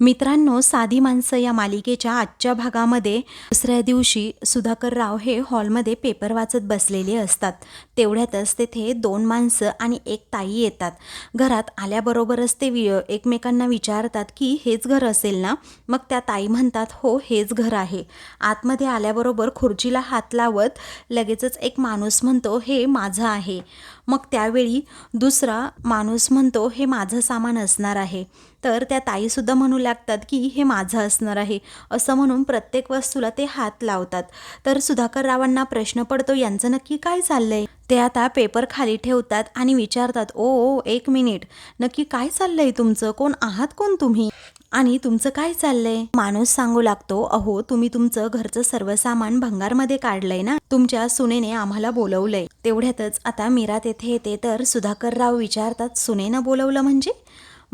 मित्रांनो साधी माणसं या मालिकेच्या आजच्या भागामध्ये दुसऱ्या दिवशी सुधाकर राव हे हॉलमध्ये पेपर वाचत बसलेले असतात. तेवढ्यातच तेथे दोन माणसं आणि एक ताई येतात. घरात आल्याबरोबरच ते वि एकमेकांना विचारतात की हेच घर असेल ना? मग त्या ताई म्हणतात हो हेच घर आहे. आतमध्ये आल्याबरोबर खुर्चीला हात लावत लगेचच एक माणूस म्हणतो हे माझं आहे. मग त्यावेळी दुसरा माणूस म्हणतो हे माझं सामान असणार आहे. तर त्या ताईसुद्धा म्हणू लागतात की हे माझं असणार आहे. असं म्हणून प्रत्येक वस्तूला ते हात लावतात. तर सुधाकर रावांना प्रश्न पडतो यांचं नक्की काय चाललंय? ते आता पेपर खाली ठेवतात आणि विचारतात ओ ओ एक मिनिट. नक्की काय चाललंय तुमचं? कोण आहात कोण तुम्ही? आणि तुमचं काय चाललंय? माणूस सांगू लागतो अहो तुम्ही तुमचं घरचं सर्व सामान भंगारमध्ये काढलंय ना? तुमच्या सुनेने आम्हाला बोलवलंय. तेवढ्यातच आता मीरा तेथे येते तर सुधाकर राव विचारतात सुनेनं बोलवलं म्हणजे?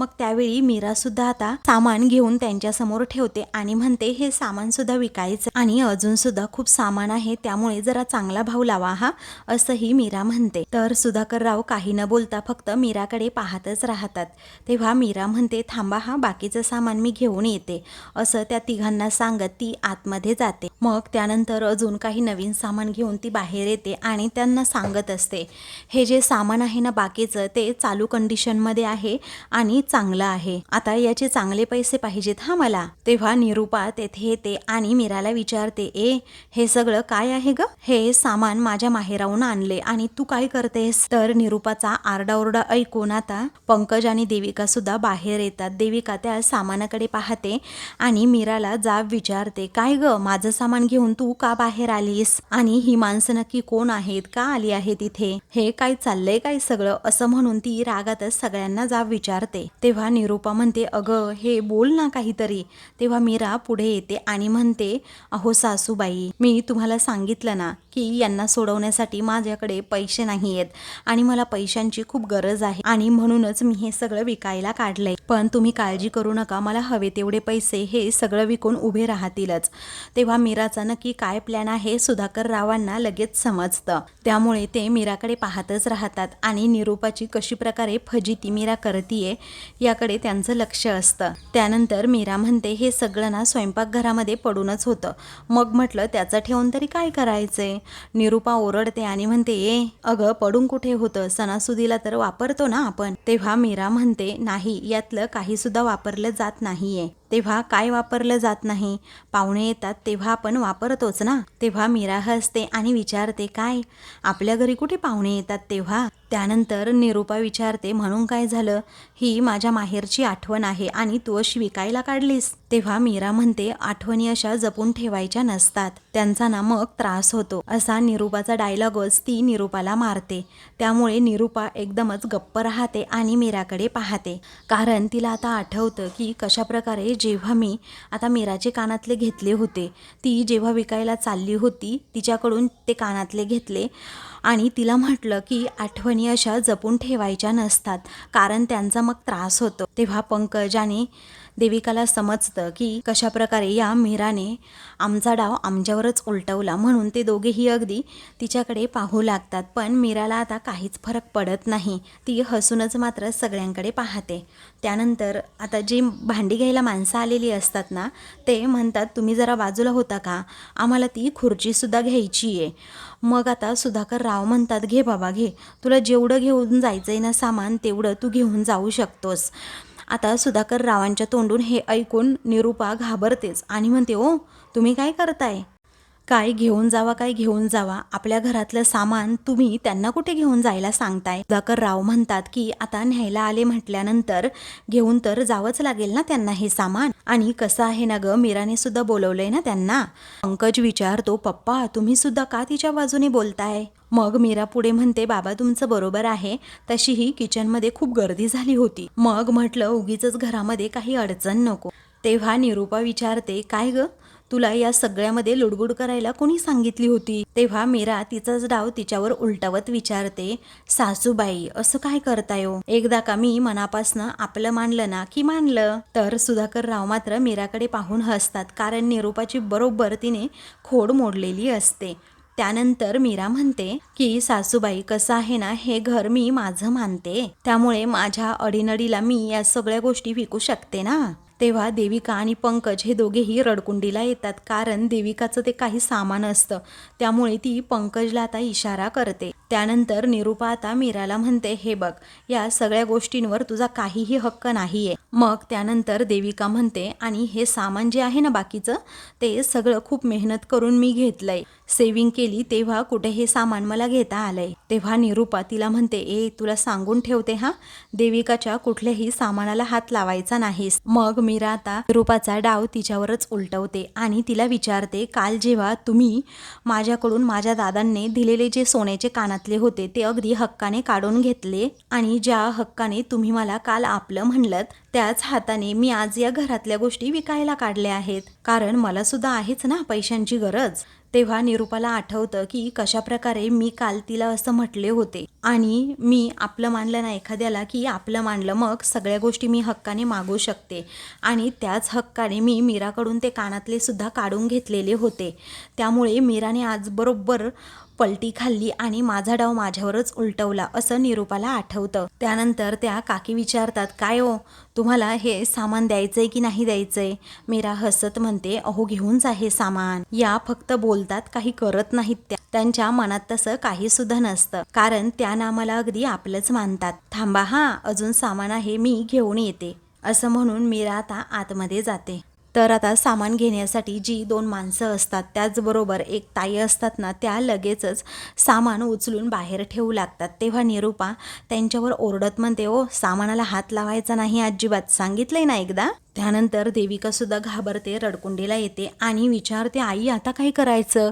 मग त्यावेळी मीरा सुद्धा आता सामान घेऊन त्यांच्यासमोर ठेवते आणि म्हणते हे सामान सुद्धा विकायचं आणि अजून सुद्धा खूप सामान आहे त्यामुळे जरा चांगला भाव लावा हा असंही मीरा म्हणते. तर सुधाकर राव काही न बोलता फक्त मीराकडे पाहतच राहतात. तेव्हा मीरा म्हणते थांबा हा बाकीचं सामान मी घेऊन येते असं त्या तिघांना सांगत ती आतमध्ये जाते. मग त्यानंतर अजून काही नवीन सामान घेऊन ती बाहेर येते आणि त्यांना सांगत असते हे जे सामान आहे ना बाकीचं ते चालू कंडिशनमध्ये आहे आणि चांगलं आहे. आता याचे चांगले पैसे पाहिजेत हा मला. तेव्हा निरूपा तेथे येते आणि मीराला विचारते ए हे सगळं काय आहे ग? हे सामान माझ्या माहेराहून आणले आणि तू काय करतेस? तर निरूपाचा आरडाओरडा ऐकून आता पंकज आणि देविका सुद्धा बाहेर येतात. देविका त्या सामानाकडे पाहते आणि मीराला जाब विचारते काय ग? माझं सामान घेऊन तू का बाहेर आलीस? आणि ही माणसं नक्की कोण आहेत? का आली आहेत इथे? हे काय चाललंय काय सगळं? असं म्हणून ती रागातच सगळ्यांना जाब विचारते. तेव्हा निरूपा म्हणते अगं हे बोल ना काहीतरी. तेव्हा मीरा पुढे येते आणि म्हणते अहो सासूबाई मी तुम्हाला सांगितलं ना की यांना सोडवण्यासाठी माझ्याकडे पैसे नाही आहेत आणि मला पैशांची खूप गरज आहे आणि म्हणूनच मी हे सगळं विकायला काढलंय. पण तुम्ही काळजी करू नका मला हवे तेवढे पैसे हे सगळं विकून उभे राहतीलच. तेव्हा मीराचा नक्की काय प्लॅन आहे सुधाकर रावांना लगेच समजतं. त्यामुळे ते मीराकडे पाहतच राहतात आणि निरूपाची कशी प्रकारे फजिती मीरा करतीये याकडे त्यांचं लक्ष असतं. त्यानंतर मीरा म्हणते हे सगळं ना स्वयंपाकघरामध्ये पडूनच होतं. मग म्हटलं त्याचं ठेवून तरी काय करायचंय? निरूपा ओरडते आणि म्हणते ए अगं पडून कुठे होतं? सणासुदीला तर वापरतो ना आपण. तेव्हा मीरा म्हणते नाही यातलं काही सुद्धा वापरलं जात नाहीये. तेव्हा काय वापरलं जात नाही? पाहुणे येतात तेव्हा आपण वापरतोच ना? तेव्हा मीरा हसते आणि विचारते काय? आपल्या घरी कुठे पाहुणे येतात तेव्हा? त्यानंतर निरूपा विचारते म्हणून काय झालं? ही माझ्या माहेरची आठवण आहे आणि तू अशी विकायला काढलीस. तेव्हा मीरा म्हणते आठवणी अशा जपून ठेवायच्या नसतात. त्यांचा ना मग त्रास होतो. असा निरूपाचा डायलॉगच ती निरूपाला मारते. त्यामुळे निरूपा एकदमच गप्प राहते आणि मीराकडे पाहते. कारण तिला आता आठवतं की कशा प्रकारे जेव्हा मी आता मीराचे कानातले घेतले होते ती जेव्हा विकायला चालली होती तिच्याकडून ते कानातले घेतले. आणि तिला म्हटलं की आठवणी अशा जपून ठेवायच्या नसतात कारण त्यांचा मग त्रास होतो. तेव्हा पंकजाने देविकाला समजतं की कशा प्रकारे या मीराने आमचा डाव आमच्यावरच उलटवला. म्हणून ते दोघेही अगदी तिच्याकडे पाहू लागतात. पण मीराला आता काहीच फरक पडत नाही. ती हसूनच मात्र सगळ्यांकडे पाहते. त्यानंतर आता जी भांडी घ्यायला माणसं आलेली असतात ना ते म्हणतात तुम्ही जरा बाजूला होता का? आम्हाला ती खुर्चीसुद्धा घ्यायची आहे मग आता सुधाकर राव म्हणतात घे बाबा घे. तुला जेवढं घेऊन जायचं आहे ना सामान तेवढं तू घेऊन जाऊ शकतोस. आता सुधाकर रावांच्या तोंडून हे ऐकून निरूपा घाबरतेच आणि म्हणते ओ तुम्ही काय करताय? काय घेऊन जावा काय घेऊन जावा. आपल्या घरातलं सामान तुम्ही त्यांना कुठे घेऊन जायला सांगताय? सुधाकर राव म्हणतात की आता न्यायला आले म्हटल्यानंतर घेऊन तर जावंच लागेल ना त्यांना हे सामान? आणि कसं आहे ना ग मीराने सुद्धा बोलवलंय ना त्यांना? पंकज विचारतो पप्पा तुम्ही सुद्धा का तिच्या बाजूने बोलताय? मग मीरा पुढे म्हणते बाबा तुमचं बरोबर आहे. तशीही किचनमध्ये खूप गर्दी झाली होती. मग म्हटलं उगीच घरामध्ये काही अडचण नको. तेव्हा निरूपा विचारते काय ग? तुला या सगळ्यामध्ये लुडबुड करायला कोणी सांगितली होती? तेव्हा मीरा तिचाच डाव तिच्यावर उलटवत विचारते सासूबाई असं काय करताय हो? एकदा का मी मनापासनं आपलं मानलं ना की मानलं? तर सुधाकर राव मात्र मीराकडे पाहून हसतात कारण निरूपाची बरोबर तिने खोड मोडलेली असते. त्यानंतर मीरा म्हणते की सासूबाई कसं आहे ना हे घर मी माझं मानते. त्यामुळे माझ्या अडीनडीला मी या सगळ्या गोष्टी विकू शकते ना? तेव्हा देविका आणि पंकज हे दोघेही रडकुंडीला येतात. कारण देविकाचं ते काही सामान असतं. त्यामुळे ती पंकजला आता इशारा करते. त्यानंतर निरूपा आता मीराला म्हणते हे बघ या सगळ्या गोष्टींवर तुझा काहीही हक्क नाहीये. मग त्यानंतर देविका म्हणते आणि हे सामान जे आहे ना बाकीचं ते सगळं खूप मेहनत करून मी घेतलंय. सेविंग केली तेव्हा कुठे हे सामान मला घेता आलंय. तेव्हा निरूपा तिला म्हणते ए तुला सांगून ठेवते हा? देविकाच्या कुठल्याही सामानाला हात लावायचा नाहीस. मग मीरा आता निरूपाचा डाव तिच्यावरच उलटवते आणि तिला विचारते काल जेव्हा तुम्ही माझ्याकडून माझ्या दादांनी दिलेले जे सोन्याचे कानात कानातले होते ते अगदी हक्काने काढून घेतले आणि ज्या हक्काने तुम्ही मला काल आपलं म्हणलं त्याच हाताने मी आज या घरातल्या गोष्टी विकायला काढल्या आहेत. कारण मला सुद्धा आहेच ना पैशांची गरज. तेव्हा निरूपाला आठवतं की कशा प्रकारे मी काल तिला असं म्हटले होते. आणि मी आपलं मानलं ना एखाद्याला की आपलं मानलं मग सगळ्या गोष्टी मी हक्काने मागू शकते. आणि त्याच हक्काने मी मीराकडून ते कानातले सुद्धा काढून घेतलेले होते. त्यामुळे मीराने आज बरोबर पलटी खाल्ली आणि माझा डाव माझ्यावरच उलटवला असं निरूपाला आठवतं. त्यानंतर त्या काकी विचारतात काय हो तुम्हाला हे सामान द्यायचंय की नाही द्यायचंय? मीरा हसत म्हणते अहो घेऊन जा हे सामान. या फक्त बोलतात काही करत नाहीत त्या. त्यांच्या मनात तसं काही सुद्धा नसतं कारण त्या नामाला अगदी आपलंच मानतात. थांबा हा अजून सामान आहे मी घेऊन येते. असं म्हणून मीरा आता आतमध्ये जाते. तर आता सामान घेण्यासाठी जी दोन माणसं असतात त्याचबरोबर एक ताई असतात ना त्या लगेचच सामान उचलून बाहेर ठेवू लागतात. तेव्हा निरूपा त्यांच्यावर ओरडत म्हणते ओ सामानाला हात लावायचा नाही अजिबात. सांगितलंय ना एकदा? त्यानंतर देविकासुद्धा घाबरते रडकुंडीला येते आणि विचारते आई आता काय करायचं?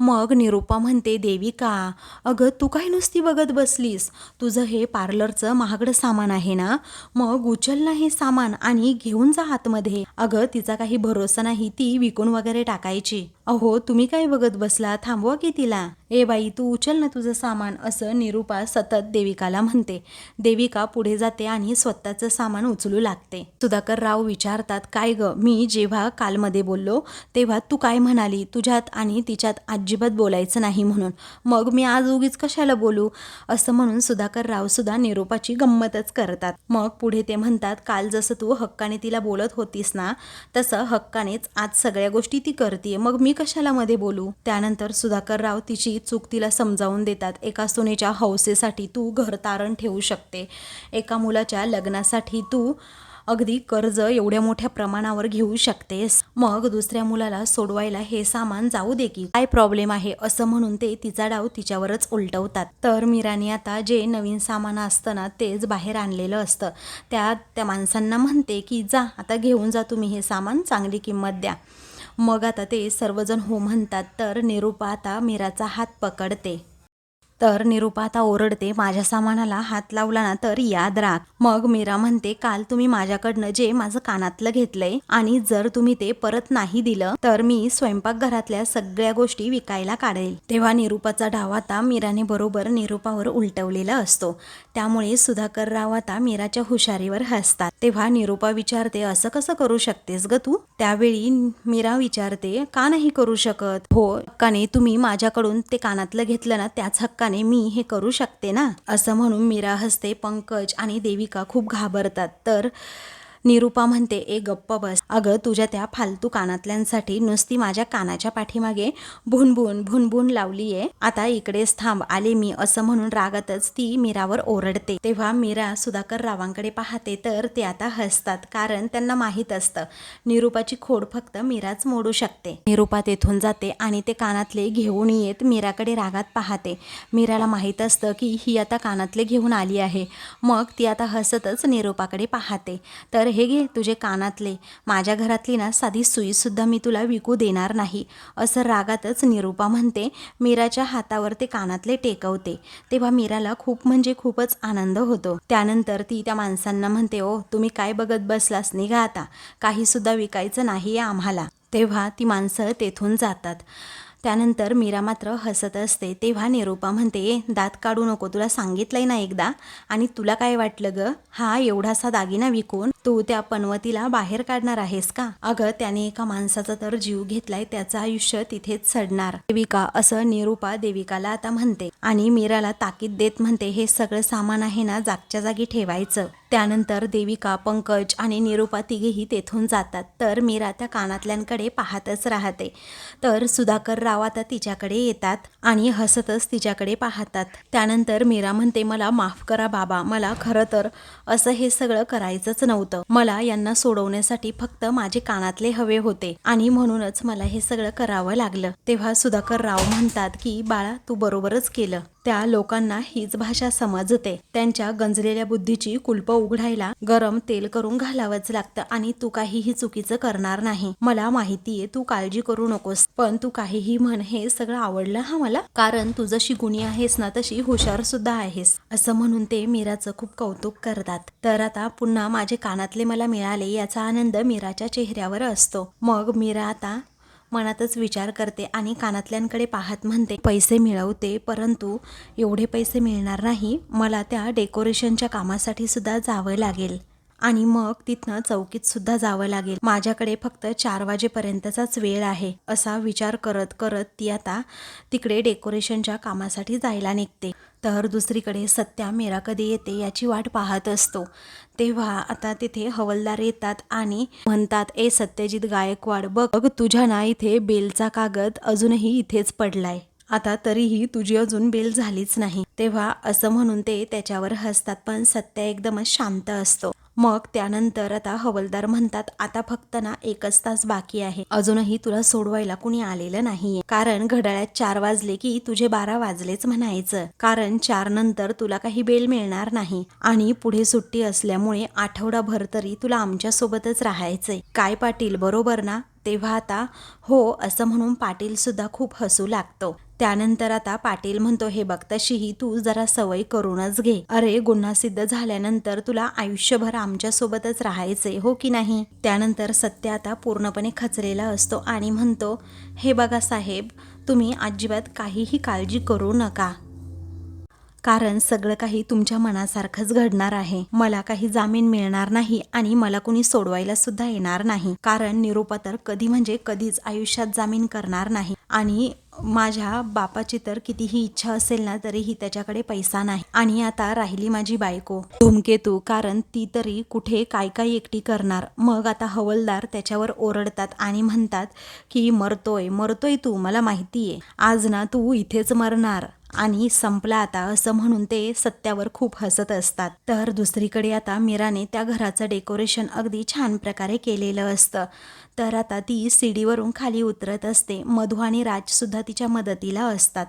मग निरूपा म्हणते देविका अगं तू काय नुसती बघत बसलीस? तुझं हे पार्लरचं महागडं सामान आहे ना? मग उचल ना हे सामान आणि घेऊन जा आतमध्ये. अगं तिचा काही भरोसा नाही ती विकून वगैरे टाकायची. अहो तुम्ही काय बघत बसला? थांबवा की तिला. ए बाई तू उचल ना तुझं सामान असं निरूपा सतत देविकाला म्हणते. देविका पुढे जाते आणि स्वतःचं सामान उचलू लागते. सुधाकर राव विचारतात काय ग? मी जेव्हा कालमध्ये बोललो तेव्हा तू काय म्हणाली? तुझ्यात आणि तिच्यात अजिबात बोलायचं नाही म्हणून. मग मी आज उगीच कशाला बोलू? असं म्हणून सुधाकर राव सुद्धा निरूपाची गंमतच करतात. मग पुढे ते म्हणतात काल जसं तू हक्काने तिला बोलत होतीस ना तसं हक्कानेच आज सगळ्या गोष्टी ती करते मग मी कशाला मध्ये बोलू? त्यानंतर सुधाकर राव तिची चूक तिला समजावून देतात. एका सुनेच्या हौसेसाठी तू घर तारण ठेवू शकते. एका मुलाच्या लग्नासाठी तू अगदी कर्ज एवढ्या मोठ्या प्रमाणावर घेऊ शकतेस. मग दुसऱ्या मुलाला सोडवायला हे सामान जाऊ दे की. काय प्रॉब्लेम आहे? असं म्हणून ते तिचा डाव तिच्यावरच उलटवतात. तर मीराने आता जे नवीन सामान असतं ना तेच बाहेर आणलेलं असतं. त्या त्या माणसांना म्हणते की जा आता घेऊन जा तुम्ही हे सामान. चांगली किंमत द्या. मग आता ते सर्वजण हो म्हणतात तर निरूपा आता मीराचा हात पकडते. तर निरूपा आता ओरडते माझ्या सामानाला हात लावला ना तर याद राख. मग मीरा म्हणते काल तुम्ही माझ्याकडनं जे माझं कानातलं घेतलंय आणि जर तुम्ही ते परत नाही दिलं तर मी स्वयंपाकघरातल्या सगळ्या गोष्टी विकायला काढेल. तेव्हा निरूपाचा डाव आता मीराने बरोबर निरूपावर उलटवलेला असतो. त्यामुळे सुधाकर राव आता मीराच्या हुशारीवर हसतात. तेव्हा निरूपा विचारते असं कसं करू शकतेस ग तू? त्यावेळी मीरा विचारते का नाही करू शकत? हो हक्काने तुम्ही माझ्याकडून ते कानातलं घेतलं ना त्याच हक्काने मी हे करू शकते ना? असं म्हणून मीरा हसते पंकज आणि देविका खूप घाबरतात. तर निरूपा म्हणते ए गप्प बस. अगं तुझ्या त्या फालतू कानातल्यांसाठी नुसती माझ्या कानाच्या पाठीमागे भुनभुन भुनभुन लावली आहे आता इकडेच थांब आले मी असं म्हणून रागातच ती मीरावर ओरडते. तेव्हा मीरा सुधाकर रावांकडे पाहते तर ते आता हसतात कारण त्यांना माहीत असतं. निरूपाची खोड फक्त मीराच मोडू शकते. निरूपा तेथून जाते आणि ते कानातले घेऊन येत मीराकडे रागात पाहते. मीराला माहीत असतं की ही आता कानातले घेऊन आली आहे. मग ती आता हसतच निरूपाकडे पाहते. तर हे घे तुझे कानातले. माझ्या घरातली ना साधी सुईसुद्धा मी तुला विकू देणार नाही. असं रागातच निरूपा म्हणते मीराच्या हातावर ते कानातले टेकवते. तेव्हा मीराला खूप म्हणजे खूपच आनंद होतो. त्यानंतर ती त्या माणसांना म्हणते ओ तुम्ही काय बघत बसलास निघा आता. काहीसुद्धा विकायचं नाही आम्हाला. तेव्हा ती माणसं तेथून जातात. त्यानंतर मीरा मात्र हसत असते. तेव्हा निरूपा म्हणते दात काढू नको तुला सांगितलंय ना एकदा. आणि तुला काय वाटलं ग? हा एवढासा दागिना विकून तू त्या पनवतीला बाहेर काढणार आहेस का? अगं त्याने एका माणसाचा तर जीव घेतलाय त्याचं आयुष्य तिथेच सडणार. देविका असं निरूपा देविकाला आता म्हणते. आणि मीराला ताकीद देत म्हणते हे सगळं सामान आहे ना जागच्या जागी ठेवायचं. त्यानंतर देविका पंकज आणि निरूपा तिघेही तेथून जातात. तर मीरा त्या कानातल्यांकडे पाहतच राहते. तर सुधाकर राव आता तिच्याकडे येतात आणि हसतच तिच्याकडे पाहतात. त्यानंतर मीरा म्हणते मला माफ करा बाबा मला खरं तर असं हे सगळं करायचंच नव्हतं. मला यांना सोडवण्यासाठी फक्त माझे कानातले हवे होते आणि म्हणूनच मला हे सगळं करावं लागलं. तेव्हा सुधाकर राव म्हणतात की बाळा तू बरोबरच केलं. त्या लोकांना हीच भाषा समजते. त्यांच्या गंजलेल्या बुद्धीची कुलप उघडायला गरम तेल करून घालावंच लागतं आणि तू काहीही चुकीचं करणार नाही. मला माहितीये तू काळजी करू नकोस. पण तू काहीही म्हण हे सगळं आवडलं हा मला? कारण तू जशी गुणी आहेस ना तशी हुशार सुद्धा आहेस. असं म्हणून ते मीराचं खूप कौतुक करतात. तर आता पुन्हा माझे कानातले मला मिळाले याचा आनंद मीराच्या चेहऱ्यावर असतो. मग मीरा आता मनातच विचार करते आणि कानातल्यांकडे पाहत म्हणते पैसे मिळवते परंतु एवढे पैसे मिळणार नाही. मला त्या डेकोरेशनच्या कामासाठी सुद्धा जावं लागेल. आणि मग तिथनं चौकीत सुद्धा जावं लागेल. माझ्याकडे फक्त चार वाजेपर्यंतचाच वेळ आहे असा विचार करत करत ती आता तिकडे डेकोरेशनच्या कामासाठी जायला निघते. तर दुसरीकडे सत्या मेरा कधी येते याची वाट पाहत असतो. तेव्हा आता तिथे हवलदार येतात आणि म्हणतात ए सत्यजित गायकवाड बघ तुझ्या ना इथे बेलचा कागद अजूनही इथेच पडलाय. आता तरीही तुझी अजून बेल झालीच नाही. तेव्हा असं म्हणून ते त्याच्यावर हसतात पण सत्य एकदमच शांत असतो. मग त्यानंतर आता हवलदार म्हणतात आता फक्त ना एकच तास बाकी आहे. अजूनही तुला सोडवायला कुणी आलेलं नाहीये. कारण घड्याळ्यात चार वाजले की तुझे बारा वाजलेच म्हणायचं. कारण चार नंतर तुला काही बेल मिळणार नाही. आणि पुढे सुट्टी असल्यामुळे आठवडाभर तरी तुला आमच्या सोबतच राहायचंय. काय पाटील बरोबर ना? तेव्हा आता हो असं म्हणून पाटीलसुद्धा खूप हसू लागतो. त्यानंतर आता पाटील म्हणतो हे बघ तशीही तू जरा सवय करूनच घे. अरे गुन्हा सिद्ध झाल्यानंतर तुला आयुष्यभर आमच्या सोबतच राहायचे हो की नाही? त्यानंतर सत्य आता पूर्णपणे खचलेला असतो आणि म्हणतो हे बघा साहेब तुम्ही अजिबात काहीही काळजी करू नका. कारण सगळं काही तुमच्या मनासारखंच घडणार आहे. मला काही जामीन मिळणार नाही आणि मला कुणी सोडवायला सुद्धा येणार नाही. कारण निरुपा तर कधी म्हणजे कधीच आयुष्यात जामीन करणार नाही. आणि माझ्या बापाची तर कितीही इच्छा असेल ना तरीही त्याच्याकडे पैसा नाही. आणि आता राहिली माझी बायको. धूमकेतू कारण ती तरी कुठे काय काय एकटी करणार. मग आता हवलदार त्याच्यावर ओरडतात आणि म्हणतात की मरतोय मरतोय तू मला माहिती आहे. आज ना तू इथेच मरणार. आणि संपला आता असं म्हणून ते सत्यावर खूप हसत असतात. तर दुसरीकडे आता मीराने त्या घराचं डेकोरेशन अगदी छान प्रकारे केलेलं असतं. तर आता ती सीडीवरून खाली उतरत असते. मधू आणि राजसुद्धा तिच्या मदतीला असतात.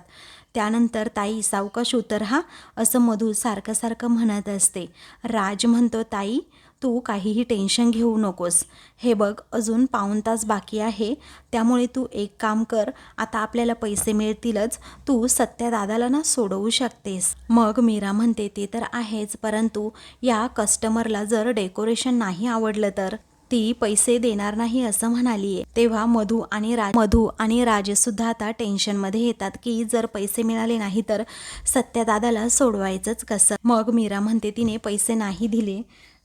त्यानंतर ताई सावकाश उतर हा असं मधू सारखं सारखं म्हणत असते. राज म्हणतो ताई तू काहीही टेन्शन घेऊ नकोस. हे बघ अजून पाऊण तास बाकी आहे. त्यामुळे तू एक काम कर. आता आपल्याला पैसे मिळतीलच. तू सत्या दादाला ना सोडवू शकतेस. मग मीरा म्हणते ते तर आहेच परंतु या कस्टमरला जर डेकोरेशन नाही आवडलं तर? ती पैसे देणार नाही असं म्हणालीये. तेव्हा मधू आणि राज मधू आणि राज सुद्धा आता टेन्शनमध्ये येतात की जर पैसे मिळाले नाही तर सत्यादादाला सोडवायचंच कसं? मग मीरा म्हणते तिने पैसे नाही दिले.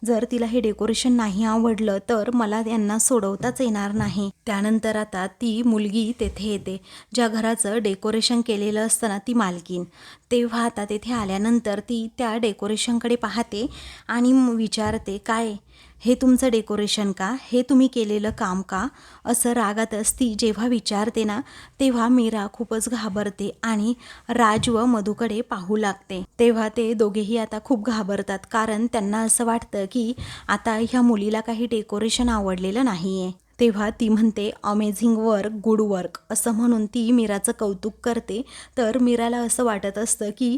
जर तिला हे डेकोरेशन नाही आवडलं तर मला यांना सोडवताच येणार नाही. त्यानंतर आता ती मुलगी तेथे येते. ज्या घराचं डेकोरेशन केलेलं असतं ना ती मालकीन तेव्हा आता तेथे आल्यानंतर ती त्या डेकोरेशनकडे पाहते आणि विचारते काय? हे तुमचं डेकोरेशन का? हे तुम्ही केलेलं काम का? असं रागातच ती जेव्हा विचारते ना तेव्हा मीरा खूपच घाबरते आणि राज व मधूकडे पाहू लागते. तेव्हा ते दोघेही आता खूप घाबरतात कारण त्यांना असं वाटतं की आता ह्या मुलीला काही डेकोरेशन आवडलेलं नाही आहे तेव्हा ती म्हणते अमेझिंग वर्क गुड वर्क असं म्हणून ती मीराचं कौतुक करते. तर मीराला असं वाटत असतं की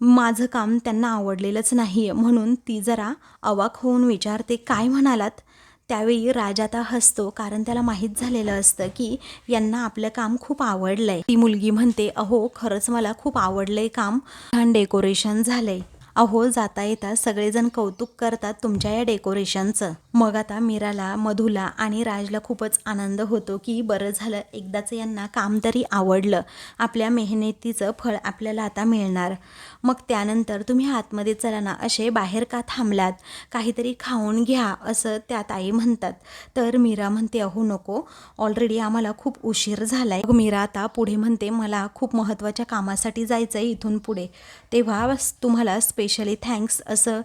माझं काम त्यांना आवडलेलंच नाही आहे म्हणून ती जरा अवाक होऊन विचारते काय म्हणालात? त्यावेळी राज आता हसतो कारण त्याला माहीत झालेलं असतं की यांना आपलं काम खूप आवडलं आहे ती मुलगी म्हणते अहो खरंच मला खूप आवडलं आहे काम. छान डेकोरेशन झालं आहे अहो जाता येता सगळेजण कौतुक करतात तुमच्या या डेकोरेशनचं. मग आता मीराला मधुला आणि राजला खूपच आनंद होतो की बरं झालं एकदाचं यांना काम तरी आवडलं. आपल्या मेहनतीचं फळ आपल्याला आता मिळणार. मग त्यानंतर तुम्ही आतमध्ये चला ना असे बाहेर का थांबलात? काहीतरी खाऊन घ्या असं त्या ताई म्हणतात. तर मीरा म्हणते अहो नको. ऑलरेडी आम्हाला खूप उशीर झाला आहे मीरा आता पुढे म्हणते मला खूप महत्त्वाच्या कामासाठी जायचं आहे इथून पुढे. तेव्हा तुम्हाला स्पेशली थँक्स असं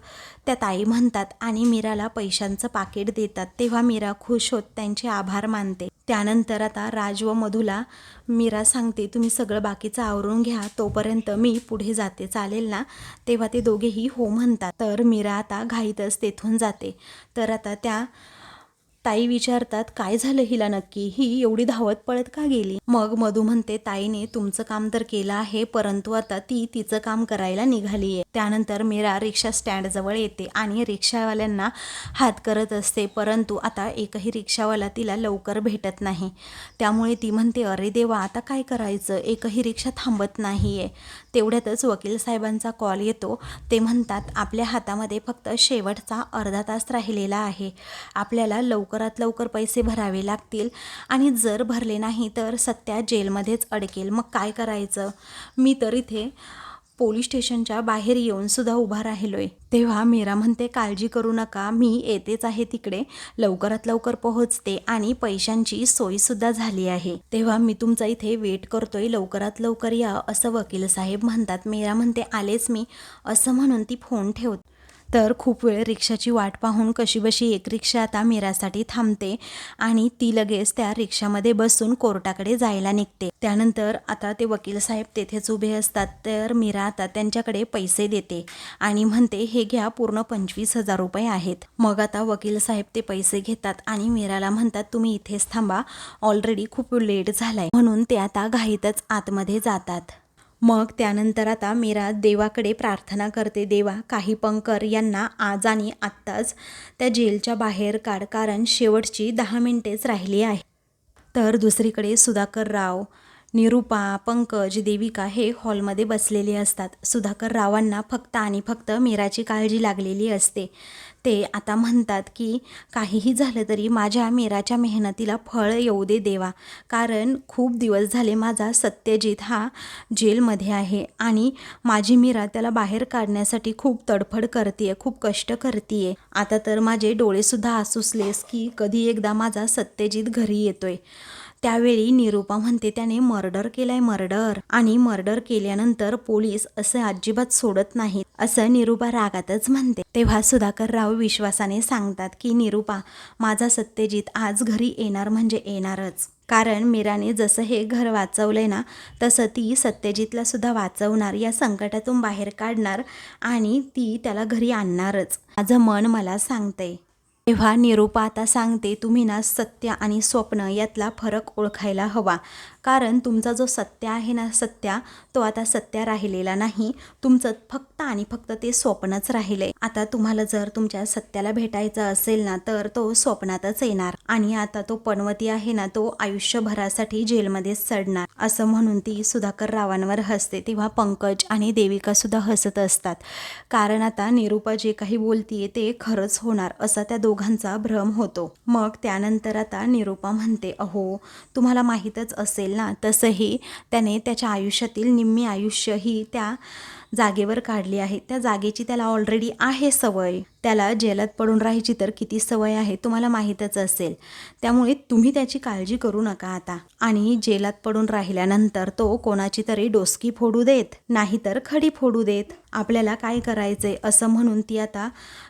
त्या ताई म्हणतात. आणि मीराला पैशांचं पाकिट देतात. तेव्हा मीरा खुश होत त्यांचे आभार मानते. त्यानंतर आता राज व मधुला मीरा सांगते तुम्ही सगळं बाकीचं आवरून घ्या तोपर्यंत मी पुढे जाते चालेल ना? तेव्हा ते दोघेही हो म्हणतात. तर मीरा आता घाईतच तेथून जाते. तर आता त्या ताई विचारतात काय झालं हिला नक्की? ही एवढी धावत पळत का गेली? मग मधू म्हणते ताईने तुमचं काम तर केलं आहे परंतु आता ती तिचं काम करायला निघाली आहे त्यानंतर मीरा रिक्षा स्टँडजवळ येते आणि रिक्षावाल्यांना हात करत असते परंतु आता एकही रिक्षावाला तिला लवकर भेटत नाही. त्यामुळे ती म्हणते अरे देवा आता काय करायचं? एकही रिक्षा थांबत नाही आहे तेवढ्यातच वकील साहेबांचा कॉल येतो. ते म्हणतात आपल्या हातामध्ये फक्त शेवटचा अर्धा तास राहिलेला आहे. आपल्याला लवकरात लवकर पैसे भरावे लागतील. आणि जर भरले नाही तर सत्या जेलमध्येच अडकेल. मग काय करायचं? मी तर इथे पोलीस स्टेशनच्या बाहेर येऊनसुद्धा उभा उभा राहिलोय. तेव्हा मीरा म्हणते काळजी करू नका. मी येतेच आहे तिकडे. लवकरात लवकर पोहोचते आणि पैशांची सोयसुद्धा झाली आहे. तेव्हा मी तुमचा इथे वेट करतोय. लवकरात लवकर या असं वकील साहेब म्हणतात. मीरा म्हणते आलेच मी. असं म्हणून ती फोन ठेवत. तर खूप वेळ रिक्षाची वाट पाहून कशीबशी एक रिक्षा आता मीरासाठी थांबते आणि ती लगेच त्या रिक्षामध्ये बसून कोर्टाकडे जायला निघते. त्यानंतर आता ते वकील साहेब तेथेच उभे असतात तर मीरा आता त्यांच्याकडे पैसे देते आणि म्हणते हे घ्या पूर्ण पंचवीस हजार रुपये आहेत. मग आता वकील साहेब ते पैसे घेतात आणि मीराला म्हणतात तुम्ही इथेच थांबा ऑलरेडी खूप लेट झालाय. म्हणून ते आता घाईतच आतमध्ये जातात. मग त्यानंतर आता मीरा देवाकडे प्रार्थना करते. देवा काही पंकर यांना आज आणि आत्ताच त्या जेलच्या बाहेर काढ कारण शेवटची दहा मिनिटेच राहिली आहे. तर दुसरीकडे सुधाकर राव निरुपा पंकज देविका हे हॉलमध्ये बसलेले असतात. सुधाकर रावांना फक्त आणि फक्त मीराची काळजी लागलेली असते. ते आता म्हणतात की काहीही झालं तरी माझ्या मेराच्या मेहनतीला फळ येऊ दे देवा. कारण खूप दिवस झाले माझा सत्यजित हा जेलमध्ये आहे आणि माझी मीरा त्याला बाहेर काढण्यासाठी खूप तडफड करते खूप कष्ट करते आता तर माझे डोळेसुद्धा आसुसलेस की कधी एकदा माझा सत्यजित घरी येतोय. त्यावेळी निरूपा म्हणते त्याने मर्डर केलाय मर्डर. आणि मर्डर केल्यानंतर पोलीस असं अजिबात सोडत नाहीत असं निरूपा रागातच म्हणते. तेव्हा सुधाकर राव विश्वासाने सांगतात की निरूपा माझा सत्यजित आज घरी येणार म्हणजे येणारच. कारण मीराने जसं हे घर वाचवलंय ना तसं ती सत्यजितला सुद्धा वाचवणार या संकटातून बाहेर काढणार आणि ती त्याला घरी आणणारच. माझं मन मला सांगतंय. तेव्हा निरूपा आता सांगते तुम्ही ना सत्य आणि स्वप्न यातला फरक ओळखायला हवा. कारण तुमचा जो सत्य आहे ना सत्या तो आता सत्य राहिलेला नाही. तुमचं फक्त आणि फक्त ते स्वप्नच राहिले. आता तुम्हाला जर तुमच्या सत्याला भेटायचं असेल ना तर तो स्वप्नातच येणार. आणि आता तो पनवती आहे ना तो आयुष्यभरासाठी जेलमध्ये चढणार असं म्हणून ती सुधाकर रावांवर हसते. तेव्हा पंकज आणि देविका सुद्धा हसत असतात. कारण आता निरूपा जे काही बोलतीये ते खरंच होणार असा त्या दोघांचा भ्रम होतो. मग त्यानंतर आता निरूपा म्हणते अहो तुम्हाला माहीतच असेल ना तसंही त्याने त्याच्या आयुष्यातील निम्मी आयुष्य ही त्या जागेवर काढली आहे. त्या जागेची त्याला ऑलरेडी आहे सवय. त्याला जेलात पडून राहायची तर किती सवय आहे तुम्हाला माहीतच असेल. त्यामुळे तुम्ही त्याची काळजी करू नका आता. आणि जेलात पडून राहिल्यानंतर तो कोणाची तरी डोसकी फोडू देत नाहीतर खडी फोडू देत. आपल्याला काय करायचंय असं म्हणून ती आता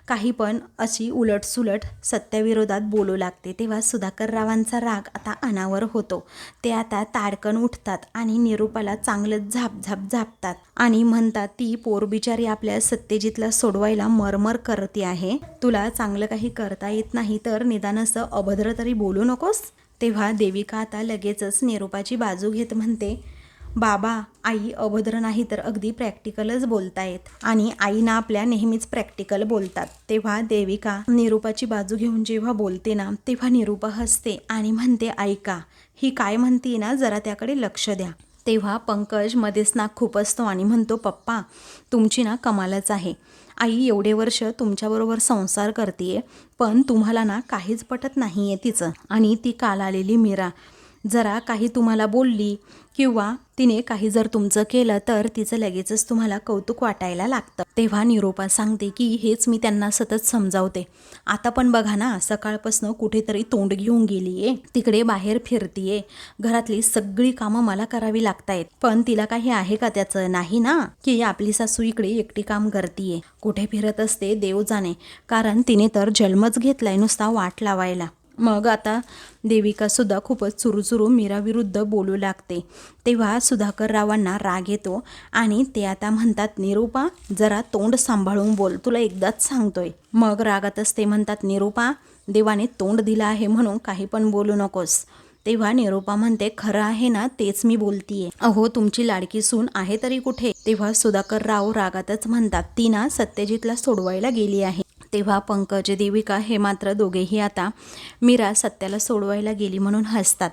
काही पण अशी उलटसुलट सत्याविरोधात बोलू लागते. तेव्हा सुधाकर रावांचा राग आता अनावर होतो. ते आता ताडकन उठतात आणि निरूपाला चांगलंच झाप झाप झापतात आणि म्हणतात ती पोरबिचारी आपल्या सत्यजितला सोडवायला मरमर करते आहे. तुला चांगलं काही करता येत नाही तर निदान असं अभद्र तरी बोलू नकोस. तेव्हा देविका आता लगेचच निरूपाची बाजू घेत म्हणते बाबा आई अभद्र नाही तर अगदी प्रॅक्टिकलच बोलतायत. आणि आईना आपल्या नेहमीच प्रॅक्टिकल बोलतात. तेव्हा देविका निरूपाची बाजू घेऊन जेव्हा बोलते ना तेव्हा निरूपा हसते आणि म्हणते ऐका ही काय म्हणते ना जरा त्याकडे लक्ष द्या. तेव्हा पंकज मध्येच ना खूप असतो आणि म्हणतो पप्पा तुमची ना कमालच आहे. आई एवढे वर्ष तुमच्याबरोबर संसार करते पण तुम्हाला ना काहीच पटत नाही आहे तिचं. आणि ती काल आलेली मीरा. जरा काही तुम्हाला बोलली किंवा तिने काही जर तुमचं केलं तर तिचं लगेचच तुम्हाला कौतुक वाटायला लागतं. तेव्हा निरोपा सांगते की हेच मी त्यांना सतत समजावते. आता पण बघा ना सकाळपासून कुठेतरी तोंड घेऊन गेलीये. तिकडे बाहेर फिरतीये. घरातली सगळी कामं मला करावी लागतायत. पण तिला काही आहे का त्याचं? नाही ना? की आपली सासू इकडे एकटी काम करतीये. कुठे फिरत असते देव जाणे. कारण तिने तर जन्मच घेतलाय नुसता वाट लावायला. मग आता देविका सुद्धा खूपच चुरूचुरू मीराविरुद्ध बोलू लागते. तेव्हा सुधाकर रावांना राग येतो आणि ते आता म्हणतात निरूपा जरा तोंड सांभाळून बोल तुला एकदाच सांगतोय. मग रागातच ते म्हणतात निरूपा देवाने तोंड दिलं आहे म्हणून काही पण बोलू नकोस. तेव्हा निरूपा म्हणते खरं आहे ना तेच मी बोलतीये. अहो तुमची लाडकी सून आहे तरी कुठे? तेव्हा सुधाकर राव रागातच म्हणतात ती ना सत्यजितला सोडवायला गेली आहे. तेव्हा पंकज देविका हे मात्र दोघेही आता मीरा सत्याला सोडवायला गेली म्हणून हसतात.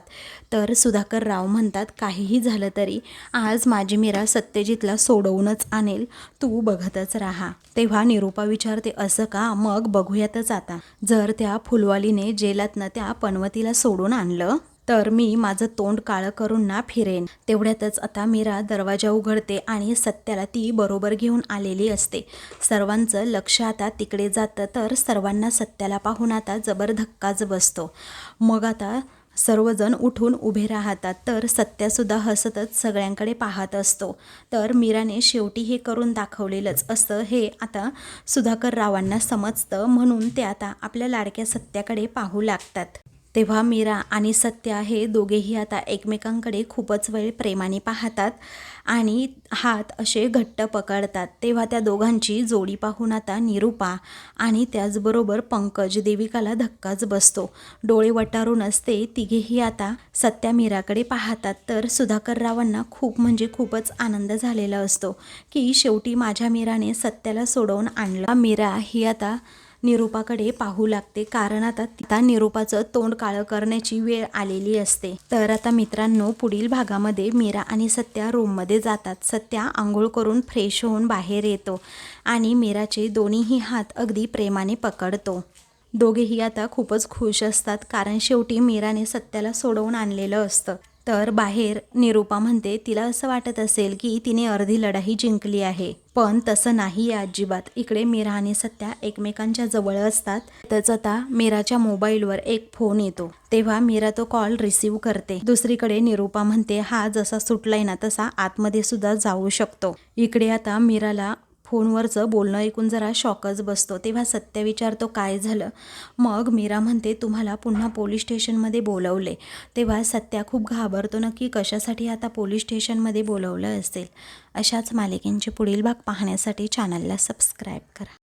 तर सुधाकर राव म्हणतात काहीही झालं तरी आज माझी मीरा सत्यजितला सोडवूनच आणेल. तू बघतच राहा. तेव्हा निरूपा विचारते असं का? मग बघूयातच आता. जर त्या फुलवालीने जेलातनं त्या पनवतीला सोडून आणलं तर मी माझं तोंड काळं करून ना फिरेन. तेवढ्यातच आता मीरा दरवाजा उघडते आणि सत्याला ती बरोबर घेऊन आलेली असते. सर्वांचं लक्ष आता तिकडे जातं तर सर्वांना सत्याला पाहून आता जबर धक्काच बसतो. मग आता सर्वजण उठून उभे राहतात तर सत्यासुद्धा हसतच सगळ्यांकडे पाहत असतो. तर मीराने शेवटी हे करून दाखवलेलंच असतं हे आता सुधाकर रावांना समजतं म्हणून ते आता आपल्या लाडक्या सत्याकडे पाहू लागतात. तेव्हा मीरा आणि सत्या हे दोघेही आता एकमेकांकडे खूपच वेळ प्रेमाने पाहतात आणि हात असे घट्ट पकडतात. तेव्हा त्या दोघांची जोडी पाहून आता निरूपा आणि त्याचबरोबर पंकज देविकाला धक्काच बसतो. डोळे वटारून असते तिघेही आता सत्या मीराकडे पाहतात. तर सुधाकररावांना खूप म्हणजे खूपच आनंद झालेला असतो की शेवटी माझ्या मीराने सत्याला सोडवून आणला. मीरा ही आता निरूपाकडे पाहू लागते. कारण आता त्या निरूपाचं तोंड काळं करण्याची वेळ आलेली असते. तर आता मित्रांनो पुढील भागामध्ये मीरा आणि सत्या रूममध्ये जातात. सत्या आंघोळ करून फ्रेश होऊन बाहेर येतो आणि मीराचे दोन्हीही हात अगदी प्रेमाने पकडतो. दोघेही आता खूपच खुश असतात. कारण शेवटी मीराने सत्याला सोडवून आणलेलं असतं. तर बाहेर निरूपा म्हणते तिला असं वाटत असेल की तिने अर्धी लढाई जिंकली आहे. पण तसं नाही आहे अजिबात. इकडे मीरा आणि सत्या एकमेकांच्या जवळ असतात. त्याच आता मीराच्या मोबाईलवर एक फोन येतो. तेव्हा मीरा तो कॉल रिसीव्ह करते. दुसरीकडे निरूपा म्हणते हा जसा सुटलाय ना तसा आतमध्ये सुद्धा जाऊ शकतो. इकडे आता मीराला फोनवरचं बोलणं ऐकून जरा शॉकच बसतो. तेव्हा सत्य विचारतो काय झालं? मग मीरा म्हणते तुम्हाला पुन्हा पोलीस स्टेशनमध्ये बोलवले. तेव्हा सत्या खूप घाबरतो नक्की कशासाठी आता पोलीस स्टेशनमध्ये बोलवलं असेल? अशाच मालिकेंचे पुढील भाग पाहण्यासाठी चॅनलला सबस्क्राईब करा.